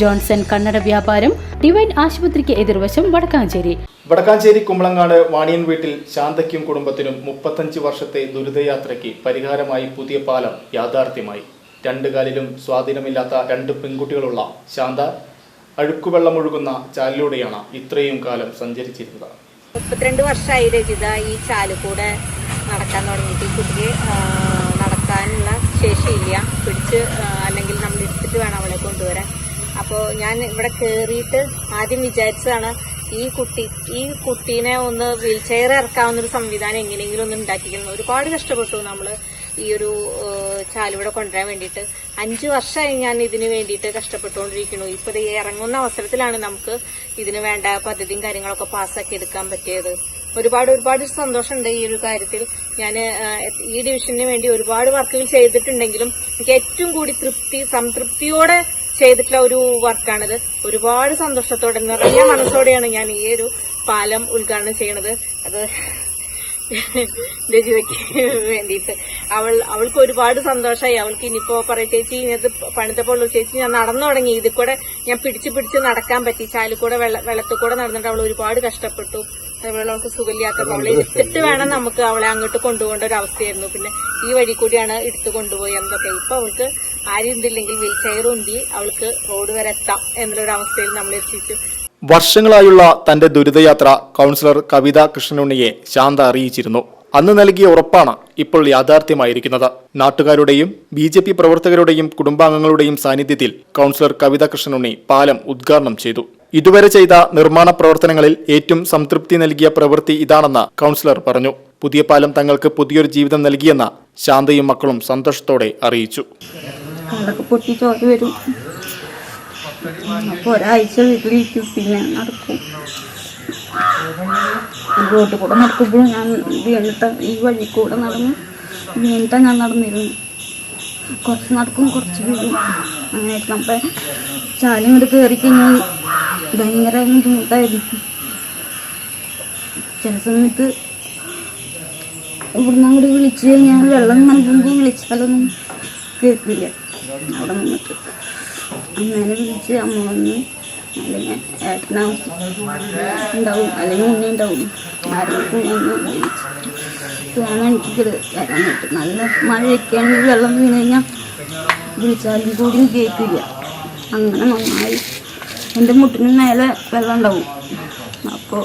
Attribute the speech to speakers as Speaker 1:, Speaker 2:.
Speaker 1: Johnson കണ്ണട വ്യാപാരം divine ആശുപത്രിക്ക് എതിർവശം വടക്കാഞ്ചേരി.
Speaker 2: വടക്കാഞ്ചേരി കുമ്പളങ്ങാട് വാണിയൻ വീട്ടിൽ ശാന്തയ്ക്കും കുടുംബത്തിനും മുപ്പത്തഞ്ച് വർഷത്തെ ദുരിതയാത്രയ്ക്ക് പരിഹാരമായി പുതിയ പാലം യാഥാർത്ഥ്യമായി. രണ്ട് കാലിലും സ്വാധീനമില്ലാത്ത രണ്ട് പെൺകുട്ടികളുള്ള ശാന്ത അഴുക്കുവെള്ളമൊഴുകുന്ന ചാലിലൂടെയാണ് ഇത്രയും കാലം സഞ്ചരിച്ചിരുന്നത്.
Speaker 3: മുപ്പത്തിരണ്ട് വർഷമായി രചിത ഈ ചാൽ കൂടെ നടക്കാൻ തുടങ്ങിയിട്ട് ഈ കുട്ടിക്ക് നടക്കാനുള്ള ശേഷിയില്ല. പിടിച്ച് അല്ലെങ്കിൽ നമ്മൾ എടുത്തിട്ട് വേണം അവളെ കൊണ്ടുവരാൻ. അപ്പോൾ ഞാൻ ഇവിടെ കയറിയിട്ട് ആദ്യം വിചാരിച്ചതാണ് ഈ കുട്ടി ഈ കുട്ടീനെ ഒന്ന് വീൽ ചെയർ ഇറക്കാവുന്ന ഒരു സംവിധാനം എങ്ങനെയെങ്കിലും ഒന്ന് ഉണ്ടാക്കിയിരുന്നു ഒരുപാട് കഷ്ടപ്പെട്ടു നമ്മൾ ഈ ഒരു ചാലിവിടെ കൊണ്ടുവരാൻ വേണ്ടിയിട്ട്. അഞ്ചു വർഷമായി ഞാൻ ഇതിന് വേണ്ടിയിട്ട് കഷ്ടപ്പെട്ടുകൊണ്ടിരിക്കുന്നു. ഇപ്പൊ ഇത് ഇറങ്ങുന്ന അവസരത്തിലാണ് നമുക്ക് ഇതിന് വേണ്ട പദ്ധതിയും കാര്യങ്ങളൊക്കെ പാസ്സാക്കി എടുക്കാൻ പറ്റിയത്. ഒരുപാട് ഒരുപാട് സന്തോഷമുണ്ട് ഈ ഒരു കാര്യത്തിൽ. ഞാൻ ഈ ഡിവിഷന് വേണ്ടി ഒരുപാട് വർക്കുകൾ ചെയ്തിട്ടുണ്ടെങ്കിലും എനിക്ക് ഏറ്റവും കൂടി തൃപ്തി സംതൃപ്തിയോടെ ചെയ്തിട്ടുള്ള ഒരു വർക്കാണിത്. ഒരുപാട് സന്തോഷത്തോടെ നിറഞ്ഞ മനസ്സോടെയാണ് ഞാൻ ഈ ഒരു പാലം ഉദ്ഘാടനം ചെയ്യണത്. അത് രജിതയ്ക്ക് വേണ്ടിയിട്ട്. അവൾ അവൾക്ക് ഒരുപാട് സന്തോഷമായി അവൾക്ക് ഇനിയിപ്പോ പറയും ചേച്ചി ഇനിയത് പണിതപ്പോൾ ചേച്ചി ഞാൻ നടന്നു തുടങ്ങി. ഇതിൽ കൂടെ ഞാൻ പിടിച്ച് പിടിച്ച് നടക്കാൻ പറ്റി. ചാലിൽ കൂടെ വെള്ള വെള്ളത്തിൽ കൂടെ നടന്നിട്ട് അവൾ ഒരുപാട് കഷ്ടപ്പെട്ടു. അതുപോലെ അവൾക്ക് സുഖമില്ലാത്ത അവളെ എടുത്തിട്ട് വേണം നമുക്ക് അവളെ അങ്ങോട്ട് കൊണ്ടുപോകേണ്ട ഒരു അവസ്ഥയായിരുന്നു. പിന്നെ ഈ വഴി കൂടിയാണ് എടുത്തു കൊണ്ടുപോയി എന്തൊക്കെ. ഇപ്പൊ അവൾക്ക് ആരും ഇതില്ലെങ്കിൽ വീൽ ചെയർ ഉന്തി അവൾക്ക് റോഡ് വരെ എത്താം എന്നുള്ളൊരു അവസ്ഥയിൽ നമ്മൾ എത്തിച്ചു.
Speaker 2: വർഷങ്ങളായുള്ള തന്റെ ദുരിതയാത്ര കൗൺസിലർ കവിത കൃഷ്ണനുണ്ണിയെ ശാന്ത അറിയിച്ചിരുന്നു. അന്ന് നൽകിയ ഉറപ്പാണ് ഇപ്പോൾ യാഥാർത്ഥ്യമായിരിക്കുന്നത്. നാട്ടുകാരുടെയും ബി ജെ പി പ്രവർത്തകരുടെയും കുടുംബാംഗങ്ങളുടെയും സാന്നിധ്യത്തിൽ കൗൺസിലർ കവിത കൃഷ്ണനുണ്ണി പാലം ഉദ്ഘാടനം ചെയ്തു. ഇതുവരെ ചെയ്ത നിർമ്മാണ പ്രവർത്തനങ്ങളിൽ ഏറ്റവും സംതൃപ്തി നൽകിയ പ്രവൃത്തി ഇതാണെന്ന് കൗൺസിലർ പറഞ്ഞു. പുതിയ പാലം തങ്ങൾക്ക് പുതിയൊരു ജീവിതം നൽകിയെന്ന് ശാന്തയും മക്കളും സന്തോഷത്തോടെ അറിയിച്ചു.
Speaker 4: അപ്പോൾ ഒരാഴ്ച വീട്ടിലിരിക്കും പിന്നെ നടക്കും. റോട്ടിൽ കൂടെ നടക്കുമ്പോഴും ഞാൻ വീണിട്ട് ഈ വഴി കൂടെ നടന്ന് വീണിട്ടാണ് ഞാൻ നടന്നിരുന്നു. കുറച്ച് നടക്കും കുറച്ച് വീഴും. അങ്ങനെ നമ്മുടെ ചാലും ഇങ്ങോട്ട് കയറി കഴിഞ്ഞാൽ ഭയങ്കര ബുദ്ധിമുട്ടായിരിക്കും. ചില സമയത്ത് ഇവിടുന്ന് അങ്ങോട്ട് വിളിച്ചു കഴിഞ്ഞാൽ വെള്ളം നൽകുമ്പോൾ വിളിച്ചാലൊന്നും കേൾക്കില്ല. അവിടെ നിന്നിട്ട്. അമ്മേനെ വിളിച്ച് അമ്മ വന്ന് അല്ലെങ്കിൽ ഏട്ടനാവും ഉണ്ടാവും. അല്ലെങ്കിൽ ഉണ്ണി ഉണ്ടാവും. ആരെങ്കിലും വേണം എനിക്ക് വരാൻ പറ്റും. നല്ല മഴയൊക്കെയാണെങ്കിൽ വെള്ളം വീണ് കഴിഞ്ഞാൽ വിളിച്ചാലും കൂടി കേൾക്കില്ല. അങ്ങനെ നന്നായി. എന്റെ മുട്ടിന് മേലെ വെള്ളം ഉണ്ടാവും. അപ്പോൾ